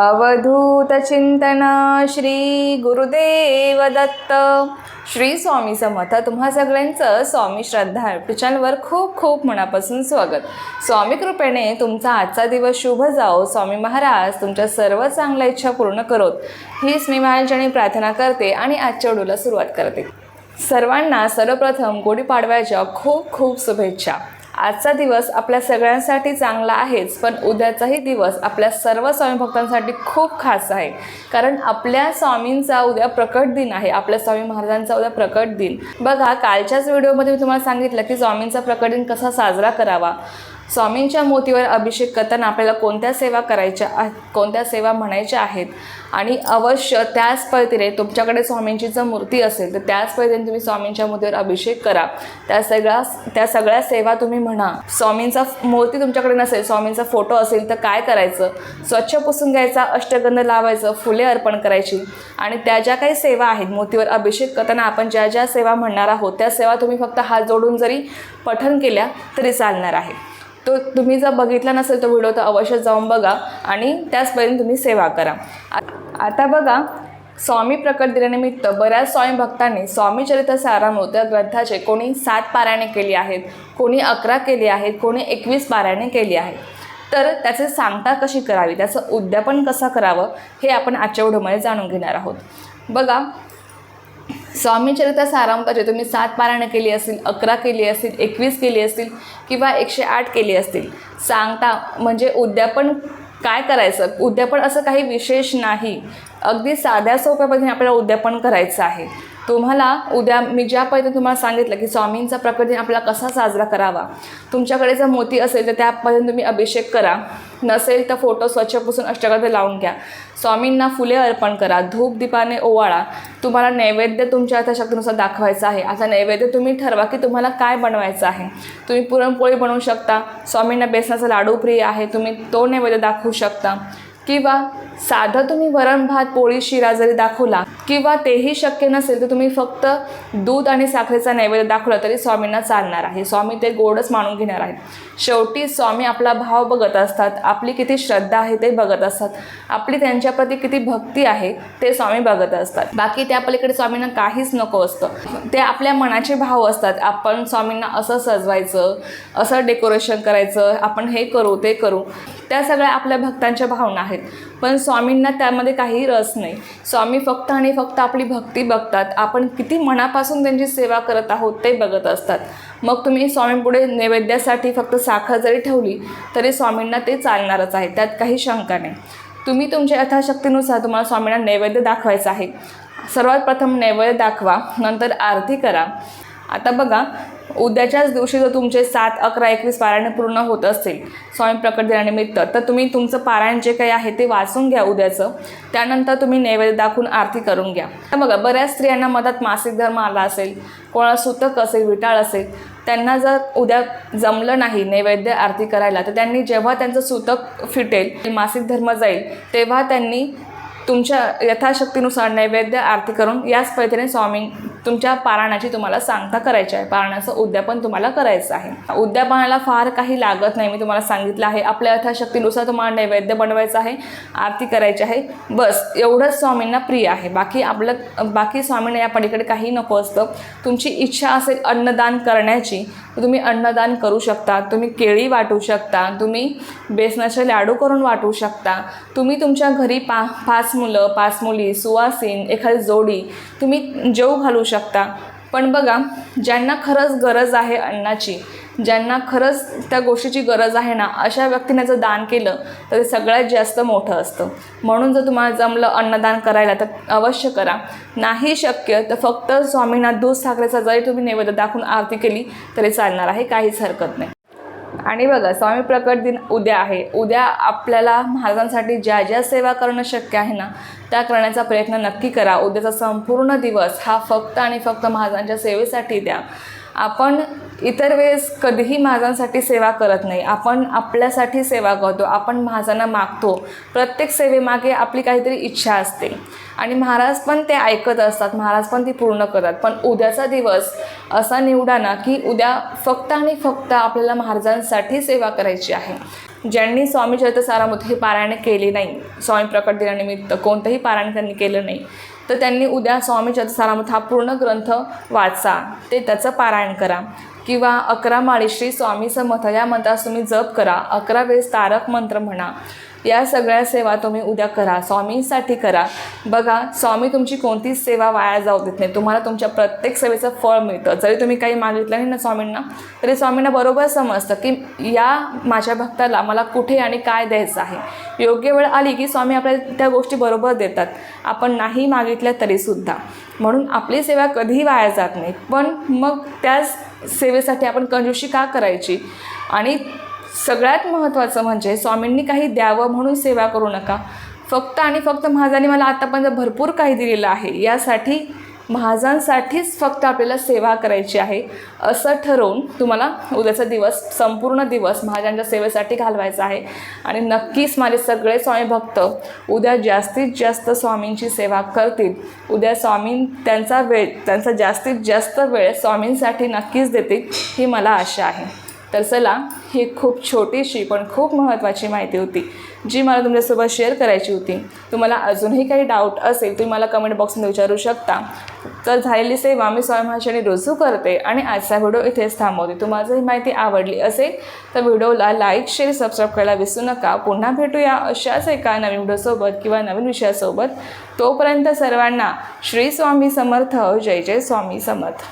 अवधूत चिंतन श्री गुरुदेव दत्त. श्री स्वामी समर्थ तुम्हा सगळ्यांचं स्वामी श्रद्धा चॅनलवर खूप खूप मनापासून स्वागत. स्वामी कृपेने तुमचा आजचा दिवस शुभ जाओ. स्वामी महाराज तुमच्या सर्व चांगल्या इच्छा पूर्ण करोत. हीच मी महाराजांनी प्रार्थना करते आणि आजच्या व्हिडिओला सुरुवात करते. सर्वांना सर्वप्रथम गुढीपाडव्याच्या खूप खूप शुभेच्छा. आजचा दिवस आपल्या सगळ्यांसाठी चांगला आहेच पण उद्याचाही दिवस आपल्या सर्व स्वामी भक्तांसाठी खूप खास आहे. कारण आपल्या स्वामींचा उद्या प्रकट दिन आहे आपल्या स्वामी महाराजांचा उद्या प्रकट दिन. बघा कालच्याच व्हिडिओमध्ये मी तुम्हाला सांगितलं की स्वामींचा प्रकट दिन कसा साजरा करावा. स्वामींच्या मोतीवर अभिषेक करताना आपल्याला कोणत्या सेवा करायच्या आहेत कोणत्या सेवा म्हणायच्या आहेत? आणि अवश्य त्याच पद्धतीने तुमच्याकडे स्वामींची जर मूर्ती असेल तर त्याच पद्धतीने तुम्ही स्वामींच्या मूर्तीवर अभिषेक करा. त्या सगळ्या त्या सगळ्या सेवा तुम्ही म्हणा. स्वामींचा मूर्ती तुमच्याकडे नसेल स्वामींचा फोटो असेल तर काय करायचं? स्वच्छ पुसून घ्यायचा अष्टगंध लावायचं फुले अर्पण करायची. आणि त्या ज्या काही सेवा आहेत मूर्तीवर अभिषेक करताना आपण ज्या ज्या सेवा म्हणणार आहोत त्या सेवा तुम्ही फक्त हात जोडून जरी पठन केल्या तरी चालणार आहे. तो तुम्ही जर बघितला नसेल तो व्हिडिओ तर अवश्य जाऊन बघा आणि त्याचपर्यंत तुम्ही सेवा करा. आ- आता बघा स्वामी प्रकट दिनानिमित्त बऱ्याच स्वामी भक्तांनी स्वामी चरित्र सारामृत या ग्रंथाचे कोणी सात पारायणे केली आहेत कोणी अकरा केली आहेत कोणी एकवीस पारायणे केली आहेत. तर त्याचे सांगता कशी करावी? त्याचं उद्यापन कसं करावं? हे आपण आजच्या व्हिडिओमध्ये जाणून घेणार आहोत. बघा स्वामी चरित्र तुम्ही सात पारायणं केली असतील अकरा केली असतील एकवीस केली असतील किंवा एकशे आठ केली असतील. सांगता म्हणजे उद्यापन काय करायचं? उद्यापन असं काही विशेष नाही. अगदी साध्या सोप्या पद्धतीने आपल्याला उद्यापन करायचं आहे. तुम्हाला उद्या मी ज्या पद्धतीने तुम्हाला सांगितलं की स्वामींचा प्रकट दिन आपला कसा साजरा करावा तुमच्याकडे जर मोती असेल तर त्या पद्धतीने तुम्ही अभिषेक करा. नसेल तर फोटो स्वच्छ पुसून अष्टगंध लावून घ्या. स्वामींना फुले अर्पण करा धूप दीपाने ओवाळा. तुम्हाला नैवेद्य तुमच्या अर्थशक्तीनुसार दाखवायचा आहे. आता नैवेद्य तुम्ही ठरवा की तुम्हाला काय बनवायचं आहे. तुम्ही पुरणपोळी बनवू शकता. स्वामींना बेसनाचा लाडू प्रिय आहे. तुम्ही तो नैवेद्य दाखवू शकता. किंवा साधं तुम्ही वरण भात पोळी शिरा जरी दाखवला किंवा तेही शक्य नसेल तर तुम्ही फक्त दूध आणि साखरेचा नैवेद्य दाखवला तरी स्वामींना चालणार आहे. स्वामी ते गोडच मानून घेणार आहेत. शेवटी स्वामी आपला भाव बघत असतात आपली किती श्रद्धा आहे ते बघत असतात आपली त्यांच्याप्रती किती भक्ती आहे ते स्वामी बघत असतात. बाकी त्या पलीकडे स्वामींना काहीच नको असतं. ते आपल्या मनाचे भाव असतात. आपण स्वामींना असं सजवायचं असं डेकोरेशन करायचं आपण हे करू ते करू. त्या सगळ्या आपल्या भक्तांच्या भावना आहेत. पण स्वामींना त्यामध्ये काही रस नाही. स्वामी फक्त आणि फक्त आपली भक्ती बघतात. आपण किती मनापासून त्यांची सेवा करत आहोत ते बघत असतात. मग तुम्ही स्वामींपुढे नैवेद्यासाठी फक्त साखर जरी ठेवली तरी स्वामींना ते चालणारच आहे. त्यात काही शंका नाही. तुम्ही तुमच्या यथाशक्तीनुसार तुम्हाला स्वामींना नैवेद्य दाखवायचं आहे. सर्वात प्रथम नैवेद्य दाखवा नंतर आरती करा. आता बघा उद्याच्याच दिवशी जर तुमचे सात अकरा एकवीस पारायण पूर्ण होत असतील स्वामी प्रकट दिनानिमित्त तर तुम्ही तुमचं पारायण जे काही आहे ते वाचून घ्या उद्याचं. त्यानंतर तुम्ही नैवेद्य दाखवून आरती करून घ्या. तर बघा बऱ्याच स्त्रियांना मधात मासिक धर्म आला असेल कोणाला सुतक असेल विटाळ असेल त्यांना जर उद्या जमलं नाही नैवेद्य आरती करायला तर त्यांनी जेव्हा त्यांचं सुतक फिटेल मासिक धर्म जाईल तेव्हा त्यांनी तुमच्या यथाशक्तीनुसार नैवेद्य आरती करून याच पद्धतीने स्वामी तुमच्या पारायणाची तुम्हाला सांगता करायची आहे. पारायणाचं उद्यापन तुम्हाला करायचं आहे. उद्यापनाला फार काही लागत नाही मी तुम्हाला सांगितलं आहे. आपल्या अर्थाशक्तीनुसार तुम्हाला नैवेद्य बनवायचं आहे आरती करायची आहे. बस एवढंच स्वामींना प्रिय आहे. बाकी आपलं बाकी स्वामींना या पलीकडे काही नको असतं. तुमची इच्छा असेल अन्नदान करण्याची तुम्ही अन्नदान करू शकता. तुम्ही केळी वाटू शकता. तुम्ही बेसनाचे लाडू करून वाटू शकता. तुम्ही तुमच्या घरी पा पाच मुलं पाच मुली सुवासीन एखादी जोडी तुम्ही जेव घालू शकता. पण बघा ज्यांना खरंच गरज आहे अन्नाची ज्यांना खरंच त्या गोष्टीची गरज आहे ना अशा व्यक्तीने जर दान केलं तर ते सगळ्यात जास्त मोठं असतं. म्हणून जर तुम्हाला जमलं अन्नदान करायला तर अवश्य करा. नाही शक्य तर फक्त स्वामींना दूध साखरेचा जरी तुम्ही नैवेद्य दाखवून आरती केली तरी चालणार आहे. काहीच हरकत नाही. आणि बघा स्वामी प्रकट दिन उद्या आहे. उद्या आपल्याला महाराजांसाठी ज्या ज्या सेवा करणं शक्य आहे ना त्या करण्याचा प्रयत्न नक्की करा. उद्याचा संपूर्ण दिवस हा फक्त आणि फक्त महाराजांच्या सेवेसाठी द्या. आपण इतर वेळेस कधीही महाराजांसाठी सेवा करत नाही. आपण आपल्यासाठी सेवा करतो. आपण महाराजांना मागतो. प्रत्येक सेवेमागे आपली काहीतरी इच्छा असते. आणि महाराज पण ते ऐकत असतात. महाराज पण ती पूर्ण करतात. पण उद्याचा दिवस असा निवडा ना की उद्या फक्त आणि फक्त आपल्याला महाराजांसाठी सेवा करायची आहे. ज्यांनी स्वामी चरित्रसारामृत हे पारायण केले नाही स्वामी प्रकट दिनानिमित्त कोणतंही पारायण त्यांनी केलं नाही तर त्यांनी उद्या स्वामी चरित्रसारामृत हा पूर्ण ग्रंथ वाचा ते त्याचं पारायण करा. किंवा अकरा माळी श्री स्वामी समर्थ या मंत्रास तुम्ही जप करा. अकरा वेळेस तारक मंत्र म्हणा. या सगळ्या सेवा तुम्ही उद्या करा स्वामींसाठी करा. बघा स्वामी तुमची कोणतीच सेवा वाया जाऊ देत नाही तुम्हाला तुमच्या प्रत्येक सेवेचं फळ मिळतं. जरी तुम्ही काही मागितलं नाही ना स्वामींना तरी स्वामींना बरोबर समजतं की या माझ्या भक्ताला मला कुठे आणि काय द्यायचं आहे. योग्य वेळ आली की स्वामी आपल्याला त्या गोष्टी बरोबर देतात. आपण नाही मागितल्या तरीसुद्धा म्हणून आपली सेवा कधीही वाया जात नाही. पण मग त्याच सेवेसाठी आपण कंजूशी का करायची? आणि सगळ्यात महत्त्वाचं म्हणजे स्वामींनी काही द्यावं म्हणून सेवा करू नका. फक्त आणि फक्त महाजांनी मला आतापर्यंत भरपूर काही दिलेलं आहे. यासाठी महाजांसाठीच फक्त आपल्याला सेवा करायची आहे. असं ठरवून तुम्हाला उद्याचा दिवस संपूर्ण दिवस महाजांच्या सेवेसाठी घालवायचा आहे. आणि नक्कीच माझे सगळे स्वामी भक्त उद्या जास्तीत जास्त स्वामींची सेवा करतील. उद्या स्वामी त्यांचा वेळ त्यांचा जास्तीत जास्त वेळ स्वामींसाठी नक्कीच देतील ही मला आशा आहे. तर चला ही खूप छोटीशी पण खूप महत्त्वाची माहिती होती जी मला तुमच्यासोबत शेअर करायची होती. तुम्हाला अजूनही काही डाऊट असेल तुम्ही मला कमेंट बॉक्समध्ये विचारू शकता. तर झालेली सेवा मी स्वयंभाषणी रुजू करते आणि आजचा व्हिडिओ इथेच थांबवते. तुम्हाला जर ही माहिती आवडली असेल तर व्हिडिओला लाईक शेअर सबस्क्राईब करायला विसरू नका. पुन्हा भेटूया अशाच एका नवीन व्हिडिओसोबत किंवा नवीन विषयासोबत. तोपर्यंत सर्वांना श्री स्वामी समर्थ. जय जय स्वामी समर्थ.